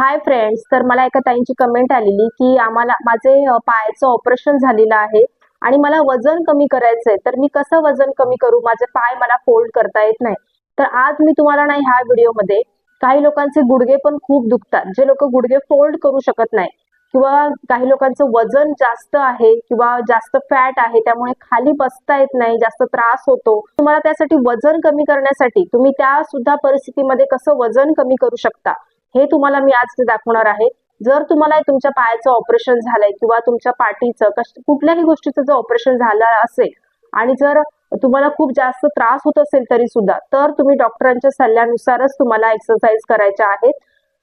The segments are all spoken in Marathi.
हाय फ्रेंड्स तर मला एका ताईंची कमेंट आलेली की आम्हाला माझे पायाचं ऑपरेशन झालेलं आहे आणि मला वजन कमी करायचंय. तर मी कसं वजन कमी करू? माझे पाय मला फोल्ड करता येत नाही. तर आज मी तुम्हाला नाही ह्या व्हिडिओमध्ये काही लोकांचे गुडघे पण खूप दुखतात. जे लोक गुडघे फोल्ड करू शकत नाही किंवा काही लोकांचं वजन जास्त आहे किंवा जास्त फॅट आहे त्यामुळे खाली बसता येत नाही जास्त त्रास होतो. तुम्हाला त्यासाठी वजन कमी करण्यासाठी तुम्ही त्या सुद्धा परिस्थितीमध्ये कसं वजन कमी करू शकता? हे तुम्हाला मी आज दाखवणार आहे. जर तुम्हाला तुमच्या पायाचं ऑपरेशन झालंय किंवा तुमच्या पाठीचं कश कुठल्याही गोष्टीचं जर ऑपरेशन झालं असेल आणि जर तुम्हाला खूप जास्त त्रास होत असेल तरी सुद्धा तर तुम्ही डॉक्टरांच्या सल्ल्यानुसारच तुम्हाला एक्सरसाइज करायच्या आहेत.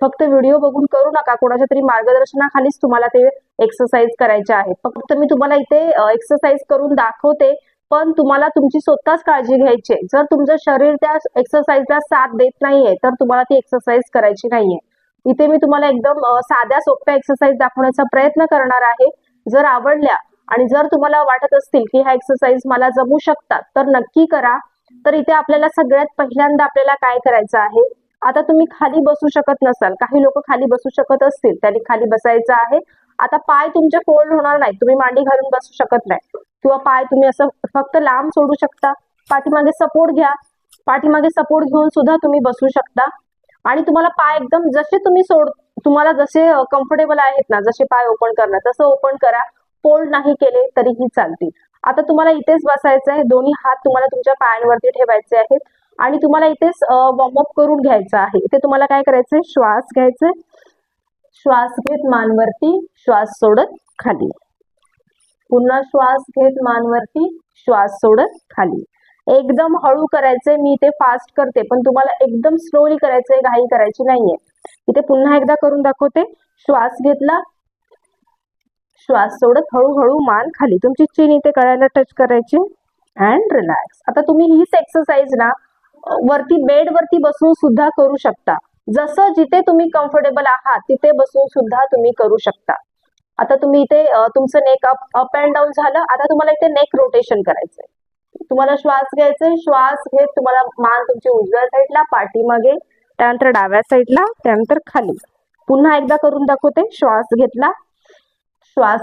फक्त व्हिडिओ बघून करू नका. कोणाच्या तरी मार्गदर्शनाखालीच तुम्हाला ते एक्सरसाइज करायचे आहे फक्त मी तुम्हाला इथे एक्सरसाइज करून दाखवते. पण तुम्हाला तुमची स्वतःच काळजी घ्यायची आहे. जर तुमचं शरीर त्या एक्सरसाइजला साथ देत नाहीये तर तुम्हाला ती एक्सरसाइज करायची नाहीये. इथे मी तुम्हाला एकदम साध्या सोप्या एक्सरसाइज दाखवण्याचा प्रयत्न करणार आहे. जर आवडल्या आणि जर तुम्हाला वाटत असतील की ह्या एक्सरसाइज मला जमू शकतात तर नक्की करा. तर इथे आपल्याला सगळ्यात पहिल्यांदा आपल्याला काय करायचं आहे? आता तुम्ही खाली बसू शकत नसाल. काही लोक खाली बसू शकत असतील. त्यांनी खाली बसायचं आहे. आता पाय तुमचे फोल्ड होणार नाही तुम्ही मांडी घालून बसू शकत नाही. किंवा पाय तुम्ही असं फक्त लांब सोडू शकता. पाठीमागे सपोर्ट घ्या. पाठीमागे सपोर्ट घेऊन सुद्धा तुम्ही बसू शकता. आणि तुम्हाला पाय एकदम जसे तुम्ही सोड तुम्हाला जसे कम्फर्टेबल आहेत ना जसे पाय ओपन करणार तसं ओपन करा. फोल्ड नाही केले तरीही चालतील. आता तुम्हाला इथेच बसायचं आहे. दोन्ही हात तुम्हाला तुमच्या पायांवरती ठेवायचे आहेत. आणि तुम्हाला इथेच वॉर्मअप करून घ्यायचं आहे. इथे तुम्हाला काय करायचंय? श्वास घ्यायचे श्वास घेत मानवरती श्वास सोडत खाली. पुन्हा श्वास घेत मानवरती श्वास सोडत खाली. एकदम हळू करायचंय मी इथे फास्ट करते पण तुम्हाला एकदम स्लोली करायचंय घाई करायची नाहीये. इथे पुन्हा एकदा करून दाखवते. श्वास घेतला. श्वास सोडत हळूहळू मान खाली. तुमची चीन इथे कळायला टच करायची. अँड रिलॅक्स आता तुम्ही हीच एक्सरसाइज ना वरती बेड वरती बसून सुद्धा करू शकता. जसं जिथे तुम्ही कम्फर्टेबल आहात तिथे बसून सुद्धा तुम्ही करू शकता. आता तुम्ही इथे तुमचं neck up up and down झालं आता तुम्हाला इथे नेक रोटेशन करायचंय. तुम्हाला श्वास घ्यायचे श्वास घेत तुम्हाला मान तुमची उजव्या साईडला पाठीमागे त्यानंतर डाव्या साईडला त्यानंतर खाली. पुन्हा एकदा करून दाखवते श्वास घेतला. श्वास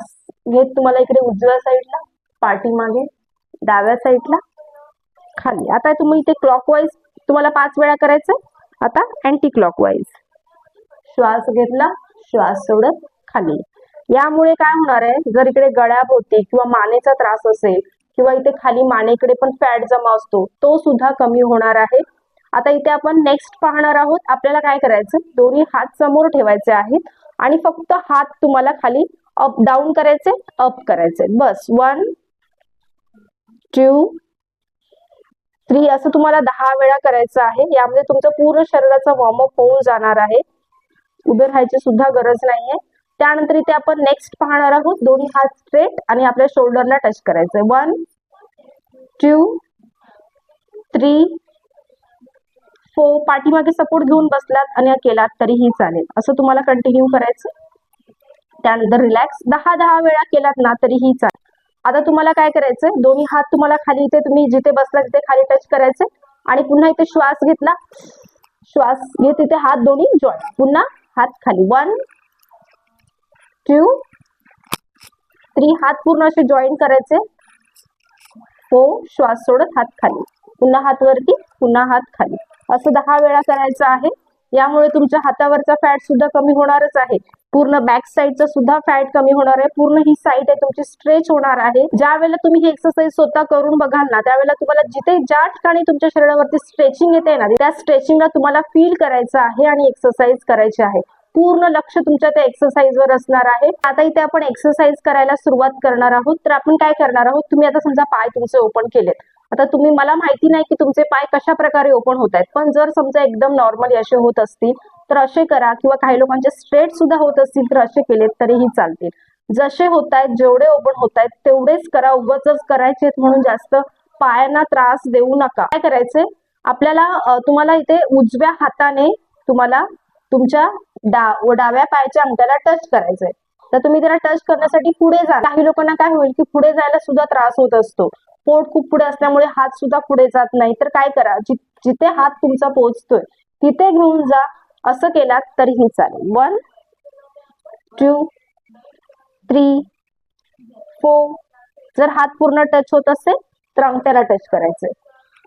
घेत तुम्हाला इकडे उजव्या साईडला पाठीमागे डाव्या साईडला खाली. आता तुम्ही इथे क्लॉकवाईज तुम्हाला पाच वेळा करायचं आता अँटी क्लॉकवाईज श्वास घेतला श्वास सोडत खाली. यामुळे काय होणार आहे? जर इकडे गळ्याभोवती किंवा मानेचा त्रास असेल किंवा इथे खाली मानेकडे पण फॅट जमा असतो तो सुद्धा कमी होणार आहे. आता इथे आपण नेक्स्ट पाहणार आहोत आपल्याला काय करायचं? दोन्ही हात समोर ठेवायचे आहेत आणि फक्त हात तुम्हाला खाली अप डाऊन करायचे अप करायचे. बस वन टू थ्री असं तुम्हाला दहा वेळा करायचं आहे. यामध्ये तुमचं पूर्ण शरीराचा वॉर्मअप होऊन जाणार आहे. उभे राहायची सुद्धा गरज नाहीये. त्यानंतर इथे आपण नेक्स्ट पाहणार आहोत. दोन्ही हात स्ट्रेट आणि आपल्या शोल्डरला टच करायचंय. वन टू थ्री फोर पाठीमागे सपोर्ट घेऊन बसलात आणि केलात तरीही चालेल. असं तुम्हाला कंटिन्यू करायचं. त्यानंतर रिलॅक्स दहा दहा वेळा केलात ना तरीही चालेल. आता तुम्हाला काय करायचंय? दोन्ही हात तुम्हाला खाली इथे तुम्ही जिथे बसला तिथे खाली टच करायचे आणि पुन्हा इथे श्वास घेतला. श्वास घेत इथे हात दोन्ही जॉईन पुन्हा हात खाली. वन टू थ्री हात पूर्ण असे जॉईन करायचे. हो श्वास सोडत हात खाली. पुन्हा हात वरती पुन्हा हात खाली. असं दहा वेळा करायचं आहे. यामुळे तुमच्या हातावरचा फॅट सुद्धा कमी होणारच आहे. पूर्ण बॅक साईडचा सुद्धा फॅट कमी होणार आहे. पूर्ण ही साईड आहे तुमची स्ट्रेच होणार आहे. ज्या वेळेला तुम्ही ही एक्सरसाइज स्वतः करून बघाल ना त्यावेळेला तुम्हाला जिथे ज्या ठिकाणी तुमच्या शरीरावरती स्ट्रेचिंग येते ना त्या स्ट्रेचिंगला तुम्हाला फील करायचं आहे आणि एक्सरसाइज करायची आहे. पूर्ण लक्ष तुमच्या त्या एक्सरसाइज वर असणार आहे. आता इथे आपण एक्सरसाइज करायला सुरुवात करणार आहोत. तर आपण काय करणार आहोत? तुम्ही आता समजा पाय तुमचे ओपन केलेत. आता तुम्ही मला माहिती नाही की तुमचे पाय कशा प्रकारे ओपन होत आहेत. पण जर समजा एकदम नॉर्मली असे होत असतील तर असे करा किंवा काही लोकांचे स्ट्रेट सुद्धा होत असतील तर असे केलेत तरीही चालतील. जसे होत आहेत जेवढे ओपन होत आहेत तेवढेच करा. उगाच करायचे म्हणून जास्त पायांना त्रास देऊ नका. काय करायचे आपल्याला तुम्हाला इथे उजव्या हाताने तुम्हाला तुमच्या डा डाव्या पायाच्या अंगठ्याला टच करायचंय. तर तुम्ही त्याला टच करण्यासाठी पुढे जा. काही लोकांना काय होईल की पुढे जायला सुद्धा त्रास होत असतो. पोट खूप पुढे असल्यामुळे हात सुद्धा पुढे जात नाही. तर काय करा? जिथे हात तुमचा पोहोचतोय तिथे घेऊन जा. असं केलात तरीही चालेल. वन टू थ्री फोर जर हात पूर्ण टच होत असेल तर अंगठ्याला टच करायचंय.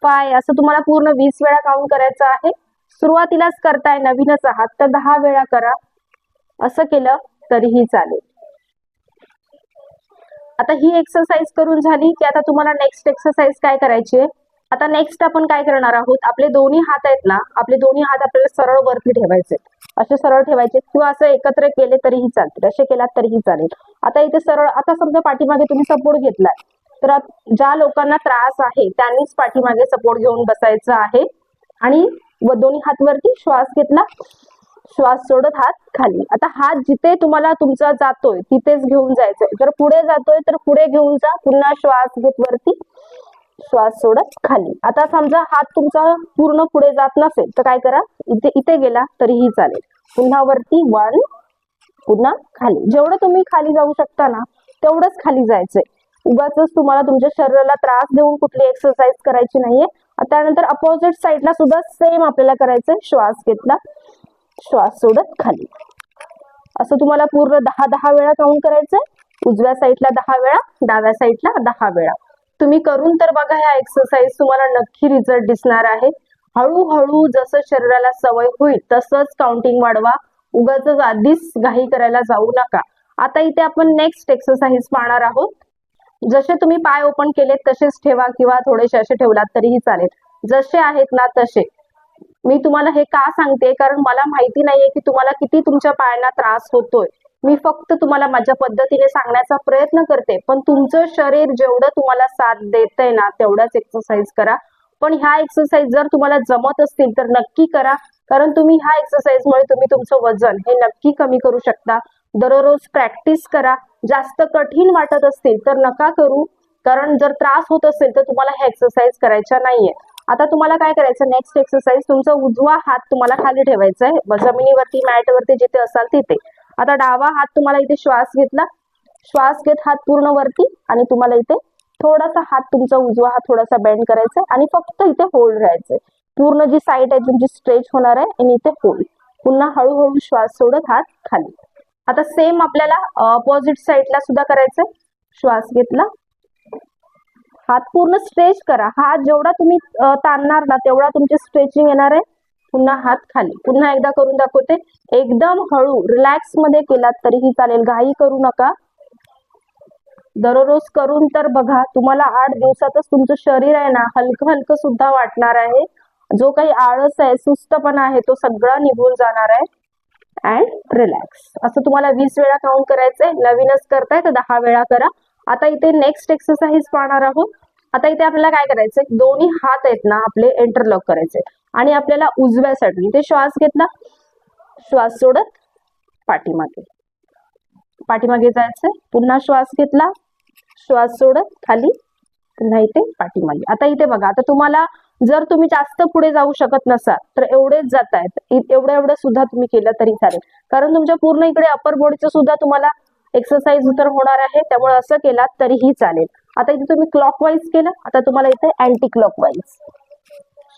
फाय असं तुम्हाला पूर्ण वीस वेळा काउंट करायचं आहे. सुरुवातीलाच करताय नवीनच आहात तर दहा वेळा करा. असं केलं तरीही चालेल. आता ही एक्सरसाइज करून झाली की आता तुम्हाला नेक्स्ट एक्सरसाइज काय करायची आहे? आता नेक्स्ट आपण काय करणार आहोत? आपले दोन्ही हात आहेत ना आपले दोन्ही हात आपल्याला सरळ वरती ठेवायचे असे सरळ ठेवायचे किंवा असं एकत्र केले तरीही चालतील असे केलात तरीही चालेल. आता इथे सरळ आता समजा पाठीमागे तुम्ही सपोर्ट घेतलाय. तर ज्या लोकांना त्रास आहे त्यांनीच पाठीमागे सपोर्ट घेऊन बसायचं आहे. आणि व दोन्ही हात वरती श्वास घेतला. श्वास सोडत हात खाली. आता हात जिथे तुम्हाला तुमचा जातोय तिथेच घेऊन जायचंय. जर पुढे जातोय तर पुढे घेऊन जा. पुन्हा श्वास घेत वरती श्वास सोडत खाली. आता समजा हात तुमचा पूर्ण पुढे जात नसेल तर काय करा? इथे इथे गेला तरीही चालेल. पुन्हा वरती वन पुन्हा खाली. जेवढं तुम्ही खाली जाऊ शकता ना तेवढंच खाली जायचंय. उगाच तुम्हाला तुमच्या शरीराला त्रास देऊन कुठली एक्सरसाइज करायची नाहीये. त्यानंतर अपोजिट साईडला सुद्धा सेम आपल्याला करायचंय. श्वास घेतला. श्वास सोडत खाली. असं तुम्हाला पूर्ण दहा दहा वेळा काउंट करायचंय. उजव्या साईडला दहा वेळा डाव्या साईडला दहा वेळा. तुम्ही करून तर बघा ह्या एक्सरसाइज तुम्हाला नक्की रिझल्ट दिसणार आहे. हळूहळू जसं शरीराला सवय होईल तसंच काउंटिंग वाढवा. उगाच आधीच घाई करायला जाऊ नका. आता इथे आपण नेक्स्ट एक्सरसाइज पाहणार आहोत. जसे तुम्ही पाय ओपन केलेत तसेच ठेवा किंवा थोडेसे असे ठेवलात तरीही चालेल. जसे आहेत ना तसे. मी तुम्हाला हे का सांगते? कारण मला माहिती नाहीये की तुम्हाला किती तुमच्या पायांना त्रास होतोय. मी फक्त तुम्हाला माझ्या पद्धतीने सांगण्याचा प्रयत्न करते. पण तुमचं शरीर जेवढं तुम्हाला साथ देतंय ना तेवढाच एक्सरसाइज करा. पण ह्या एक्सरसाइज जर तुम्हाला जमत असतील तर नक्की करा. कारण तुम्ही ह्या एक्सरसाइज मुळे तुम्ही तुमचं वजन हे नक्की कमी करू शकता. दररोज प्रॅक्टिस करा. जास्त कठीण वाटत असतील तर नका करू. कारण जर त्रास होत असेल तर तुम्हाला ह्या एक्सरसाइज करायच्या नाहीये. आता तुम्हाला काय करायचं? नेक्स्ट एक्सरसाइज तुमचा उजवा हात तुम्हाला खाली ठेवायचा आहे जमिनीवरती मॅटवरती जिथे असाल तिथे. आता डावा हात तुम्हाला इथे श्वास घेतला. श्वास घेत हात पूर्ण वरती आणि तुम्हाला इथे थोडासा हात तुमचा उजवा हात थोडासा बेंड करायचा आहे आणि फक्त इथे होल्ड राहायचंय पूर्ण जी साईड आहे तुमची स्ट्रेच होणार आहे आणि इथे होल्ड पुन्हा हळूहळू श्वास सोडत हात खाली. आता सेम आपल्याला अपोजिट साईडला सुद्धा करायचंय. श्वास घेतला. हात पूर्ण स्ट्रेच करा. हात जेवढा तुम्ही ताणणार ना तेवढा तुमची स्ट्रेचिंग येणार आहे. पुन्हा हात खाली. पुन्हा एकदा करून दाखवते. एकदम हळू रिलॅक्समध्ये केलात तरीही चालेल. घाई करू नका. दररोज करून तर बघा तुम्हाला आठ दिवसातच तुमचं शरीर आहे ना हलकं हलकं सुद्धा वाटणार आहे. जो काही आळस आहे सुस्तपणा आहे तो सगळा निघून जाणार आहे. अँड रिलॅक्स असं तुम्हाला वीस वेळा काउंट करायचंय. नवीनच करताय तर दहा वेळा करा. आता इथे नेक्स्ट एक्सरसाइज पाहणार आहोत. आता इथे आपल्याला काय करायचंय? दोन्ही हात आहेत ना आपले इंटरलॉक करायचे. आणि आपल्याला उजव्या साईडून इथे श्वास घेतला. श्वास सोडत पाठीमागे. पाठीमागे जायचंय. पुन्हा श्वास घेतला. श्वास सोडत खाली पुन्हा इथे पाठीमागे. आता इथे बघा आता तुम्हाला जर तुम्ही जास्त पुढे जाऊ शकत नसाल तर एवढेच जात आहेत. एवढं एवढं सुद्धा तुम्ही केलं तरी चालेल. कारण तुमच्या पूर्ण इकडे अपर बॉडीचं सुद्धा तुम्हाला एक्सरसाइज तर होणार आहे त्यामुळे असं केलात तरीही चालेल. आता इथे तुम्ही क्लॉकवाईज केलं आता तुम्हाला इथे अँटी क्लॉकवाईज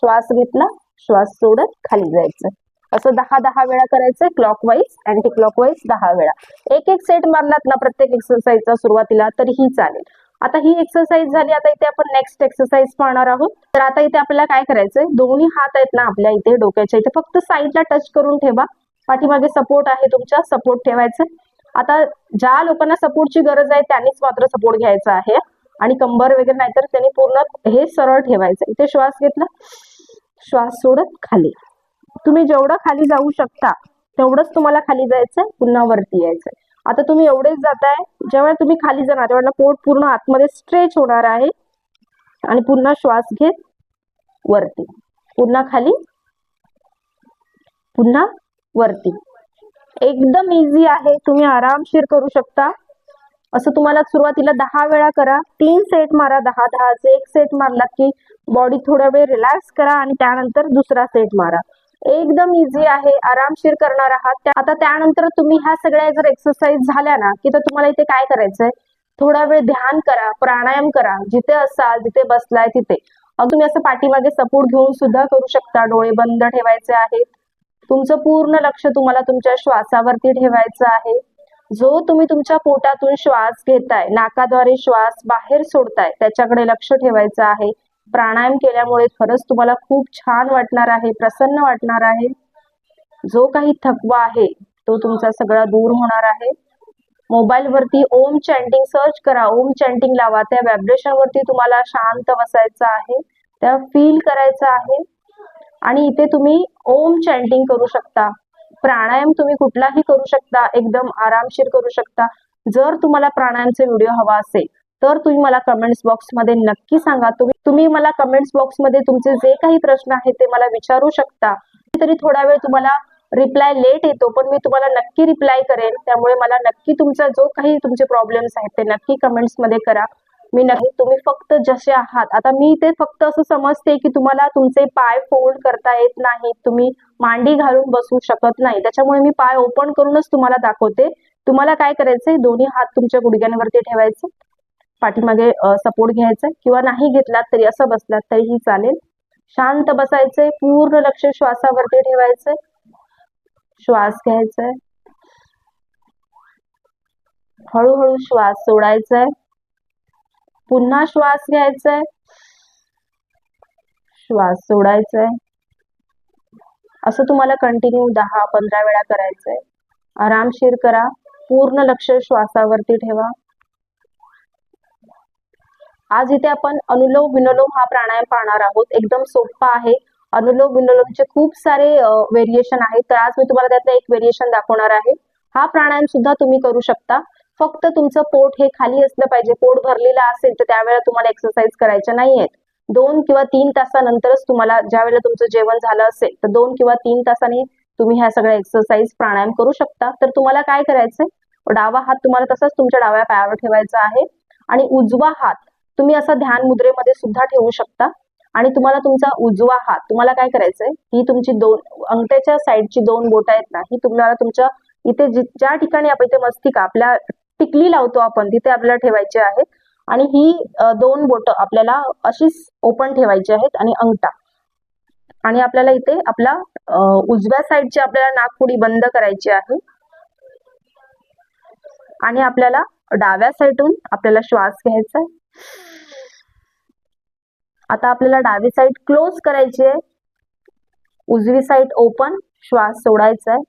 श्वास घेतला श्वास सोडत खाली जायचं. असं दहा दहा वेळा करायचंय क्लॉकवाईज अँटी क्लॉकवाईज दहा वेळा. एक एक सेट मारलात ना प्रत्येक एक्सरसाइजचा सुरुवातीला तरीही चालेल. आता ही एक्सरसाइज झाली आता इथे आपण नेक्स्ट एक्सरसाइज पाहणार आहोत. तर आता इथे आपल्याला काय करायचंय दोन्ही हात आहेत ना आपल्या इथे डोक्याच्या इथे फक्त साईडला टच करून ठेवा. पाठीमागे सपोर्ट आहे तुमच्या सपोर्ट ठेवायचा आता ज्या लोकांना सपोर्टची गरज आहे त्यांनीच मात्र सपोर्ट घ्यायचा आहे. आणि कंबर वगैरे नाही तर त्यांनी पूर्ण हे सरळ ठेवायचं. इथे श्वास घेतला. श्वास सोडत खाली. तुम्ही जेवढं खाली जाऊ शकता तेवढंच तुम्हाला खाली जायचंय पुन्हा वरती यायचंय. आता तुम्ही एवढेच जाताय जेव्हा तुम्ही खाली जाणार तेव्हा पोट पूर्ण आतमध्ये स्ट्रेच होणार आहे. आणि पुन्हा श्वास घेत वरती. पुन्हा खाली पुन्हा वरती. एकदम इझी आहे तुम्ही आरामशीर करू शकता. असं तुम्हाला सुरुवातीला दहा वेळा करा तीन सेट मारा दहा दहाचे एक सेट मारला की बॉडी थोडा वेळ रिलॅक्स करा आणि त्यानंतर दुसरा सेट मारा. एकदम इझी आहे आरामशीर करणार आहात. आता त्यानंतर तुम्ही ह्या सगळ्या जर एक्सरसाइज झाल्या ना की तर तुम्हाला इथे काय करायचंय? थोडा वेळ ध्यान करा प्राणायाम करा. जिथे असाल जिथे बसलाय तिथे. अगं तुम्ही असं पाठीमागे सपोर्ट घेऊन सुद्धा करू शकता. डोळे बंद ठेवायचे आहेत. तुमचं पूर्ण लक्ष तुम्हाला तुमच्या श्वासावरती ठेवायचं आहे. जो तुम्ही तुमच्या पोटातून श्वास घेताय नाकाद्वारे श्वास बाहेर सोडताय त्याच्याकडे लक्ष ठेवायचं आहे. प्राणायाम केल्यामुळे खरंच तुम्हाला खूप छान वाटणार आहे प्रसन्न वाटणार आहे. जो काही थकवा आहे तो तुमचा सगळा दूर होणार आहे. मोबाईल वरती ओम चॅन्टिंग सर्च करा ओम चॅन्टिंग लावा. त्या व्हायब्रेशन वरती तुम्हाला शांत बसायचं आहे त्या फील करायचं आहे. आणि इथे तुम्ही ओम चॅन्टिंग करू शकता. प्राणायाम तुम्ही कुठलाही करू शकता एकदम आरामशीर करू शकता. जर तुम्हाला प्राणायामचे व्हिडिओ हवा असेल तर तुम्ही मला कमेंट्स बॉक्समध्ये नक्की सांगा. तुम्ही तुम्ही मला कमेंट्स बॉक्समध्ये तुमचे जे काही प्रश्न आहेत ते मला विचारू शकता. तरी थोडा वेळ तुम्हाला रिप्लाय लेट येतो पण मी तुम्हाला नक्की रिप्लाय करेन. त्यामुळे मला नक्की तुमचा जो काही तुमचे प्रॉब्लेम्स आहेत ते नक्की कमेंट्समध्ये करा. मी नक्की तुम्ही फक्त जसे आहात आता मी ते फक्त असं समजते की तुम्हाला तुमचे पाय फोल्ड करता येत नाही तुम्ही मांडी घालून बसू शकत नाही. त्याच्यामुळे मी पाय ओपन करूनच तुम्हाला दाखवते. तुम्हाला काय करायचंय? दोन्ही हात तुमच्या गुडघ्यांवरती ठेवायचे. पाठीमागे सपोर्ट घ्यायचा किंवा नाही घेतलात तरी असं बसलात तरीही चालेल. शांत बसायचंय पूर्ण लक्ष श्वासावरती ठेवायचंय श्वास घ्यायचाय हळूहळू श्वास सोडायचाय पुन्हा श्वास घ्यायचाय श्वास सोडायचाय असं तुम्हाला कंटिन्यू दहा पंधरा वेळा करायचंय. आरामशीर करा. पूर्ण लक्ष श्वासावरती ठेवा. आज इथे आपण अनुलोम विनोलोम हा प्राणायाम पाहणार आहोत. एकदम सोपा आहे. अनुलोम विनोलोमचे खूप सारे व्हेरिएशन आहेत. तर आज मी तुम्हाला त्यातलं एक व्हेरिएशन दाखवणार आहे. हा प्राणायाम सुद्धा तुम्ही करू शकता. फक्त तुमचं पोट हे खाली असलं पाहिजे. पोट भरलेलं असेल तर त्यावेळेला तुम्हाला एक्सरसाइज करायच्या नाहीयेत. दोन किंवा तीन तासानंतरच तुम्हाला ज्या वेळेला तुमचं जेवण झालं असेल तर दोन किंवा तीन तासांनी तुम्ही ह्या सगळ्या एक्सरसाइज प्राणायाम करू शकता. तर तुम्हाला काय करायचंय? डावा हात तुम्हाला तसाच तुमच्या डाव्या पायावर ठेवायचा आहे. आणि उजवा हात तुम्ही असा ध्यान मुद्रेमध्ये सुद्धा ठेवू शकता. आणि तुम्हाला तुमचा उजवा हात तुम्हाला काय करायचंय? ही तुमची दोन अंगठ्याच्या साईडची दोन बोट आहेत ना ही तुम्हाला तुमच्या इथे ज्या ठिकाणी आपण इथे मस्तिका आपल्या टिकली लावतो आपण तिथे आपल्याला ठेवायची आहेत. आणि ही दोन बोट आपल्याला अशीच ओपन ठेवायची आहेत आणि अंगठा. आणि आपल्याला इथे आपला उजव्या साईडची आपल्याला नागपुडी बंद करायची आहे. आणि आपल्याला डाव्या साईडून आपल्याला श्वास घ्यायचा आहे. आता आपल्याला डावी साईड क्लोज करायची आहे उजवी साईड ओपन श्वास सोडायचा आहे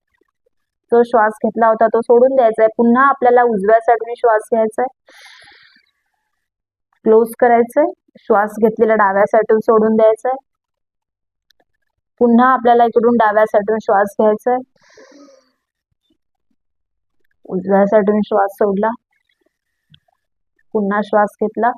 जो श्वास घेतला होता तो सोडून द्यायचा आहे पुन्हा आपल्याला उजव्या साईडने श्वास घ्यायचा आहे क्लोज करायचंय. श्वास घेतलेला डाव्या साईडून सोडून द्यायचा आहे पुन्हा आपल्याला इकडून डाव्या साईडून श्वास घ्यायचा आहे उजव्या साईडून श्वास सोडला. पुन्हा श्वास घेतला.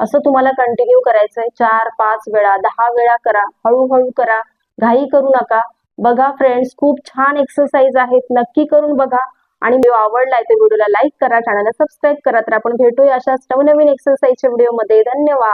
असं तुम्हाला कंटिन्यू करायचंय. चार पाच वेळा दहा वेळा करा. हळूहळू करा. घाई करू नका. बघा फ्रेंड्स खूप छान एक्सरसाइज आहेत. नक्की करून बघा. आणि व्हिडिओ आवडलाय तर व्हिडिओला लाईक करा चॅनलला सबस्क्राईब करा. तर आपण भेटूया अशाच नवनवीन एक्सरसाइजच्या व्हिडिओमध्ये धन्यवाद.